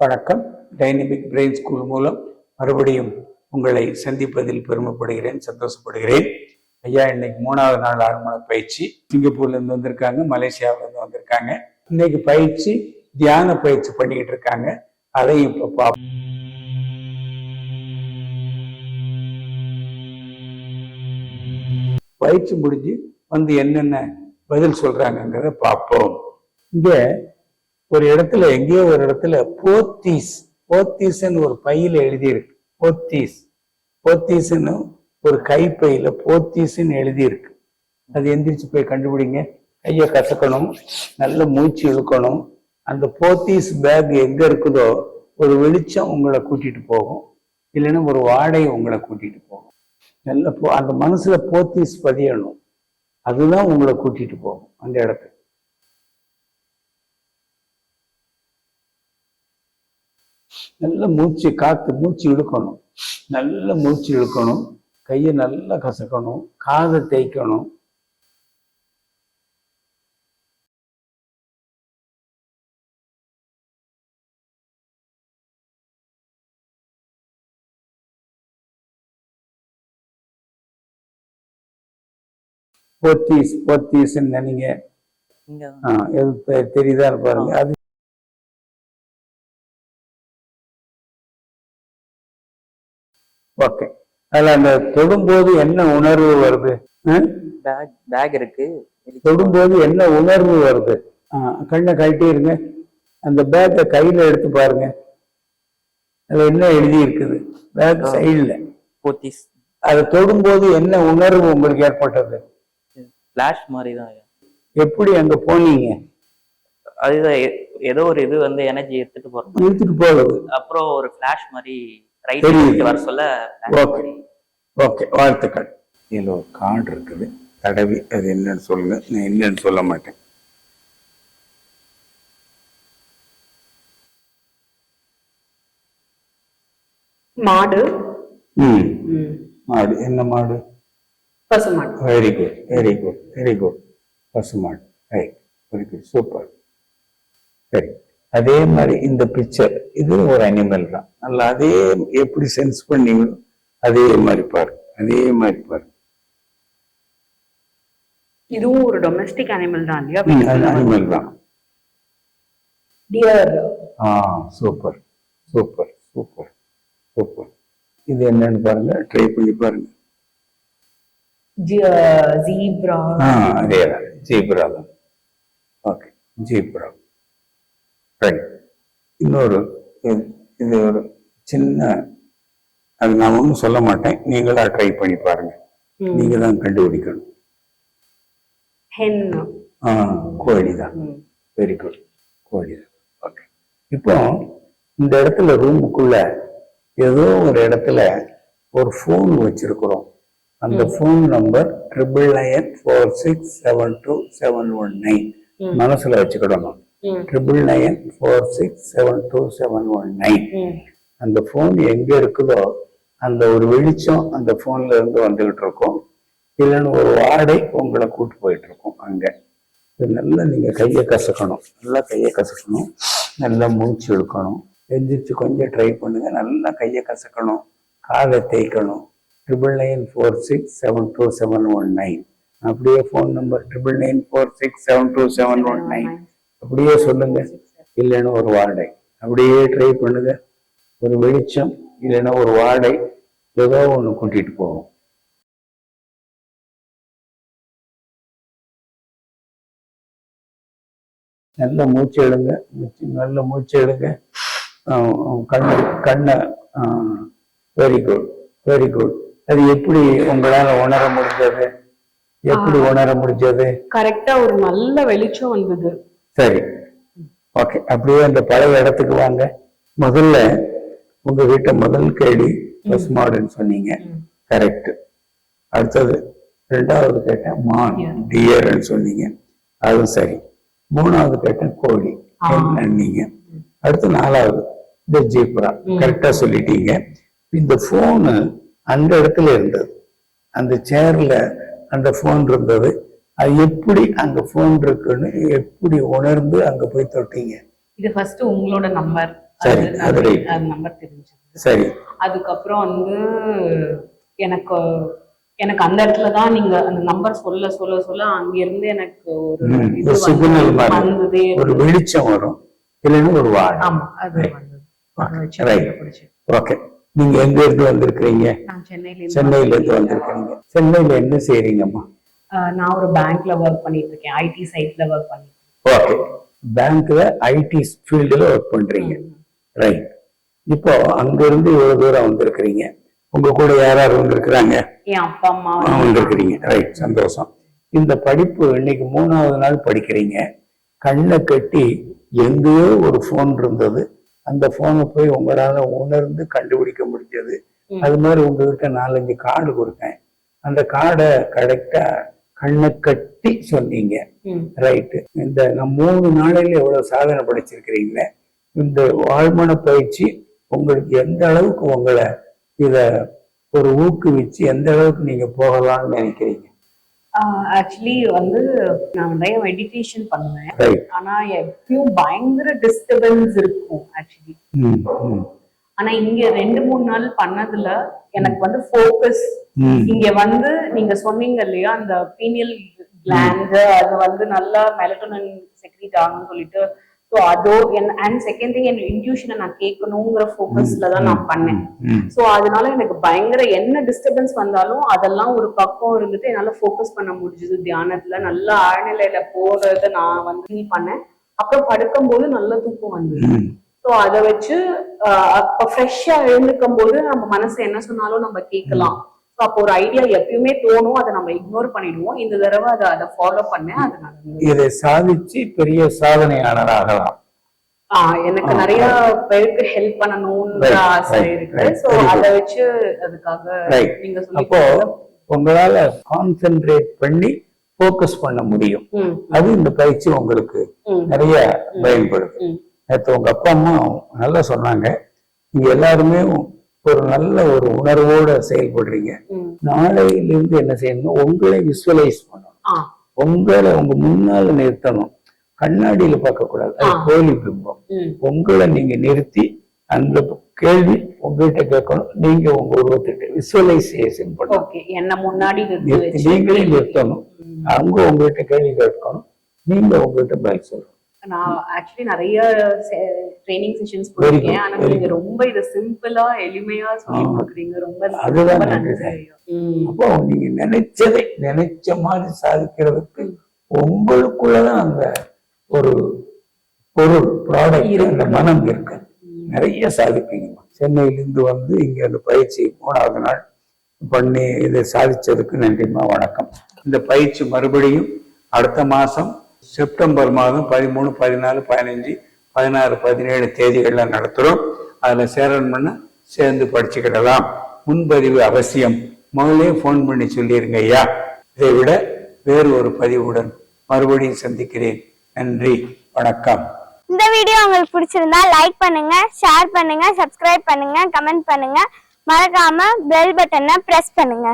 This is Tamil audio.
வணக்கம். டைனமிக் பிரெயின் ஸ்கூல் மூலம் மறுபடியும் உங்களை சந்திப்பதில் பெருமைப்படுகிறேன் சந்தோஷப்படுகிறேன். ஐயா இன்னைக்கு மூணாவது நாள் ஆழ்மன பயிற்சி. சிங்கப்பூர்லேருந்து வந்திருக்காங்க மலேசியாவிலேருந்து வந்திருக்காங்க. இன்னைக்கு பயிற்சி தியான பயிற்சி பண்ணிக்கிட்டு இருக்காங்க. அதையும் இப்போ பார்ப்போம் பயிற்சி முடிஞ்சு வந்து என்னென்ன பதில் சொல்றாங்கிறத பார்ப்போம் இங்கே ஒரு இடத்துல எங்கேயோ ஒரு இடத்துல போத்தீஸ் போத்தீஸ்ன்னு ஒரு பையில எழுதியிருக்கு. போத்தீஸ். போத்தீஸ்ன்னு ஒரு கைப்பையில போத்தீஸ்ன்னு எழுதியிருக்கு. அது எந்திரிச்சு போய் கண்டுபிடிங்க. கையை கசக்கணும். நல்ல மூச்சு இழுக்கணும். அந்த போத்தீஸ் பேக் எங்க இருக்குதோ ஒரு வெளிச்சம் உங்களை கூட்டிட்டு போகும். இல்லைன்னா ஒரு வாடை உங்களை கூட்டிட்டு போகும். நல்ல போ அந்த மனசுல போத்தீஸ் பதியணும். அதுதான் உங்களை கூட்டிட்டு போகும் அந்த இடத்துக்கு நல்ல மூச்சு காத்து மூச்சு இழுக்கணும். நல்ல மூச்சு இழுக்கணும். கையை நல்லா கசக்கணும். காதை தேய்க்கணும். போத்தீஸ் போத்தீஸ்ன்னு நினைங்க. இங்க ஆ, எது தெ- தெரியுதான்னு பாருங்க. அது ஓகே. அதுல அந்த தொடும்போது என்ன உணர்வு வருது? பேக் பேக் இருக்கு. தொடும்போது என்ன உணர்வு வருது? கண்ணை கழட்டி இருங்க. அந்த பேக்கை கையில எடுத்து பாருங்க. அதுல என்ன எழுதி இருக்குது? பேக் சைடுல. போத்திஸ். அதை தொடும்போது என்ன உணர்வு உங்களுக்கு ஏற்பட்டது? ஃபிளாஷ் மாதிரி தான் எப்படி அங்க போனீங்க? அதுதான் ஏதோ ஒரு இது வந்து எனர்ஜி எடுத்துட்டு போறோம். இழுத்துட்டு போகுது அப்புறம் ஒரு ஃபிளாஷ் மாதிரி ரைட் தெரியுது. வர சொல்ல. மாதிரி. ஓகே வாழ்த்துக்கள். இதில் ஒரு கார்டு இருக்குது. தடவி அது என்னன்னு சொல்லுங்க. நான் என்னன்னு சொல்ல மாட்டேன். மாடு. ம். ம், மாடு. என்ன மாடு? பசுமாடு very good very good very good பசுமாடு ரைட் வெரி குட் சூப்பர் சரி அதே மாதிரி இந்த பிக்சர் இது ஒரு அனிமல் தான். நல்லா அதே எப்படி சென்ஸ் பண்ணீங்களோ அதே மாதிரி பாருங்க அதே மாதிரி பாருங்க இதுவும் ஒரு டொமஸ்டிக் அனிமல் தான் இல்லையா? அனிமல் தான். டியர் ஆ சூப்பர் சூப்பர் சூப்பர் சூப்பர் இது என்னன்னு பாருங்க ட்ரை பண்ணி பாருங்க. ஜீப்ரா ஆ அதே ஜீப்ரா தான். ஓகே ஜீப்ரா ரைட் இன்னொரு இது- இது ஒரு சின்ன அது நான் ஒன்றும் சொல்ல மாட்டேன். நீங்களா ட்ரை பண்ணி பாருங்க. நீங்க தான் கண்டுபிடிக்கணும். ஆ கோழி தான் வெரி குட் கோழி தான் ஓகே இப்போ இந்த இடத்துல ரூமுக்குள்ள ஏதோ ஒரு இடத்துல ஒரு ஃபோன் வச்சிருக்கிறோம். அந்த phone number triple nine four six seven two seven one nine மனசுல வச்சுக்கிடணும். Triple nine four six seven two seven one nine அந்த ஃபோன் எங்க இருக்குதோ அந்த ஒரு வெளிச்சம் அந்த ஃபோன்ல இருந்து வந்துகிட்டு இருக்கும் இல்லைன்னு ஒரு வாடை உங்களை கூட்டு போயிட்டு இருக்கும் அங்க. இது நல்லா நீங்க கையை கசக்கணும். நல்லா கையை கசக்கணும். நல்லா மூச்சு இழுக்கணும். எந்திரிச்சு கொஞ்சம் ட்ரை பண்ணுங்க. நல்லா கையை கசக்கணும். காதை தேய்க்கணும். Triple nine four six seven two seven one nine அப்படியே phone number triple nine four six seven two seven one nine அப்படியே சொல்லுங்க. இல்லைன்னா ஒரு வாடை அப்படியே ட்ரை பண்ணுங்க. ஒரு வெளிச்சம் இல்லைன்னா ஒரு வாடை ஏதோ ஒன்று கூட்டிட்டு போகும். நல்ல மூச்சு எடுங்க. மூச்சு நல்ல மூச்சு எடுங்க. ஆஹ் கண்ணு கண்ணை வெரி குட் வெரி குட் அது எப்படி உங்களால உணர முடிஞ்சது? எப்படி உணர முடிஞ்சது? கரெக்டா ஒரு நல்ல வெளிச்சம் வந்தது. சரி. ஓகே அப்படியே அந்த பழைய இடத்துக்கு வாங்க. முதல்ல உங்க வீட்டை முதல் கேள்வி பஸ் மாடுன்னு சொன்னீங்க. கரெக்ட் அடுத்தது ரெண்டாவது கேட்டேன் மான் டியர்ன்னு சொன்னீங்க. அதுவும் சரி. மூணாவது கேட்டேன் கோழி. என்னன்னீங்க அடுத்து நாலாவது இந்த ஜீப்ரா. கரெக்டா சொல்லிட்டீங்க. இந்த போனு அந்த இடத்துல இருந்தது. அந்த சேர்ல அந்த போன் இருந்தது. அது எப்படி அங்க போன் இருக்குன்னு எப்படி உணர்ந்து அங்க போய் தொட்டீங்க? இது ஃபர்ஸ்ட் உங்களோட நம்பர் சரி, அது- நம்பர் தெரிஞ்சது. சரி. அதுக்கப்புறம் வந்து எனக்கு எனக்கு அந்த இடத்துல தான் நீங்க அந்த நம்பர் சொல்ல சொல்ல சொல்ல அங்க இருந்து எனக்கு ஒரு சிக்னல் வந்ததே. ஒரு வெளிச்சம் வரும். இல்லைன்னா ஒரு வாழை ஆமா அது. ஓகே நீங்க எங்க இருந்து வந்திருக்கிறீங்க? நான் சென்னையில இருந்து சென்னையில இருந்து வந்திருக்கிறீங்க. சென்னையில என்ன செய்றீங்கம்மா? நான் ஒரு பேங்க்ல ஒர்க் பண்ணிட்டு இருக்கேன். ஐடி சைட்ல ஒர்க் பண்ணிட்டு ஓகே பேங்க்ல ஐடி ஃபீல்டுல ஒர்க் பண்றீங்க ரைட் இப்போ அங்க இருந்து இவ்வளவு தூரம் வந்திருக்கிறீங்க. உங்க கூட யார் யார் வந்திருக்கிறாங்க? என் அப்பா அம்மா வந்திருக்கிறீங்க. ரைட் சந்தோஷம். இந்த படிப்பு இன்னைக்கு மூணாவது நாள் படிக்கிறீங்க. கண்ணை கட்டி எங்கேயோ ஒரு ஃபோன் இருந்தது. அந்த போனை போய் உங்களால உணர்ந்து கண்டுபிடிக்க முடிஞ்சது. அது மாதிரி உங்ககிட்ட நாலஞ்சு கார்டு கொடுத்தேன். அந்த கார்டை கரெக்டா கண்ணை கட்டி சொன்னீங்க. ரைட்டு இந்த நான் மூணு நாளையில எவ்வளவு சாதனை படைச்சிருக்கிறீங்களே இந்த வாழ்மன பயிற்சி உங்களுக்கு எந்த அளவுக்கு உங்களை இத ஒரு ஊக்குவிச்சு எந்த அளவுக்கு நீங்க போகலாம்னு நினைக்கிறீங்க? ஆக்சுவலி வந்து நான் நிறைய மெடிடேஷன் பண்ணுவேன். ஆனா எப்பயும் பயங்கர டிஸ்டர்பன்ஸ் இருக்கும் ஆக்சுவலி ஆனா இங்க ரெண்டு மூணு நாள் பண்ணதுல எனக்கு வந்து ஃபோக்கஸ் இங்க வந்து நீங்க சொன்னீங்க இல்லையா அந்த பீனியல் கிளாண்ட் அது வந்து நல்லா மெலட்டோனின் செக்ரீட் ஆகும்னு சொல்லிட்டு. ஸோ அதோ அண்ட் செகண்ட் திங் என் இன்ட்யூஷனை நான் கேட்கணுங்கிற ஃபோக்கஸ்ல தான் நான் பண்ணேன். சோ அதனால எனக்கு பயங்கர என்ன டிஸ்டர்பன்ஸ் வந்தாலும் அதெல்லாம் ஒரு பக்கம் இருந்துட்டு என்னால ஃபோக்கஸ் பண்ண முடிஞ்சது. தியானத்துல நல்ல ஆழ்நிலையில போறத நான் வந்து ஃபீல் பண்ணேன். அப்புறம் படுக்கும்போது நல்ல தூக்கம் வந்தது. சோ அதை வச்சு அப்ப ஃப்ரெஷ்ஷா எழுந்துக்கும் போது நம்ம மனசு என்ன சொன்னாலும் நம்ம கேட்கலாம். ஸோ அப்போ ஒரு ஐடியா எப்பயுமே தோணும் அதை நம்ம இக்னோர் பண்ணிடுவோம். இந்த தடவை அதை அதை ஃபாலோ பண்ணேன் அது இதை சாதிச்சு பெரிய சாதனையாளர் ஆகலாம் ஆஹ் எனக்கு நிறைய பேருக்கு ஹெல்ப் பண்ணணும்ன்ற ஆசை இருக்கு. சோ. அதை வச்சு அதுக்காக. நீங்க அப்போ உங்களால கான்சென்ட்ரேட் பண்ணி ஃபோக்கஸ் பண்ண முடியும். அது இந்த பயிற்சி உங்களுக்கு நிறைய பயன்படுது. ம். நேற்று உங்க அப்பா அம்மா நல்லா சொன்னாங்க. நீங்க எல்லாருமே ஒரு நல்ல ஒரு உணர்வோட செயல்படுறீங்க. நாளையிலிருந்து என்ன செய்யணும் உங்களை விசுவலைஸ் பண்ணணும். உங்களை உங்க முன்னால நிறுத்தணும். கண்ணாடியில பார்க்க கூடாது அது. போலி பிம்பம். உங்களை நீங்க நிறுத்தி அந்த கேள்வி உங்ககிட்ட கேட்கணும். நீங்க உங்க உருவத்திட்ட விசுவலைசேஷன் பண்ணணும். என்ன முன்னாடி நீங்களே நிறுத்தணும். அவங்க உங்ககிட்ட கேள்வி கேட்கணும். நீங்க உங்ககிட்ட பதில் சொல்லணும். நான் ஆக்சுவலி நிறைய ட்ரைனிங் செஷன்ஸ் போயிருக்கேன். ஆனா நீங்க. ரொம்ப இத சிம்பிளா எளிமையா சொல்லி. கொடுக்குறீங்க. ரொம்ப அதுதான் அப்போ நீங்க நினைச்சதை நினைச்ச மாதிரி சாதிக்கிறதுக்கு உங்களுக்குள்ளதான் அந்த ஒரு பொருள் ப்ராடக்ட். அந்த மனம் இருக்கு. நிறைய சாதிப்பீங்க. சென்னையிலிருந்து வந்து இங்க அந்த பயிற்சி மூணாவது நாள் பண்ணி இதை சாதிச்சதுக்கு நன்றிம்மா வணக்கம். இந்த பயிற்சி மறுபடியும் அடுத்த மாசம் செப்டம்பர் மாதம் பதிமூணு பதினாலு பதினஞ்சு பதினாறு பதினேழு தேதிகள்ல நடத்துறோம். அதுல சேரணும்னா சேர்ந்து படிச்சுக்கிடலாம். முன்பதிவு அவசியம். முதலே ஃபோன் பண்ணி சொல்லிருங்க ஐயா. இதை விட வேறு ஒரு பதிவுடன் மறுபடியும் சந்திக்கிறேன். நன்றி வணக்கம். இந்த வீடியோ உங்களுக்கு பிடிச்சிருந்தா லைக் பண்ணுங்க ஷேர் பண்ணுங்க சப்ஸ்கிரைப் பண்ணுங்க கமெண்ட் பண்ணுங்க. மறக்காம பெல் பட்டனை பிரஸ் பண்ணுங்க.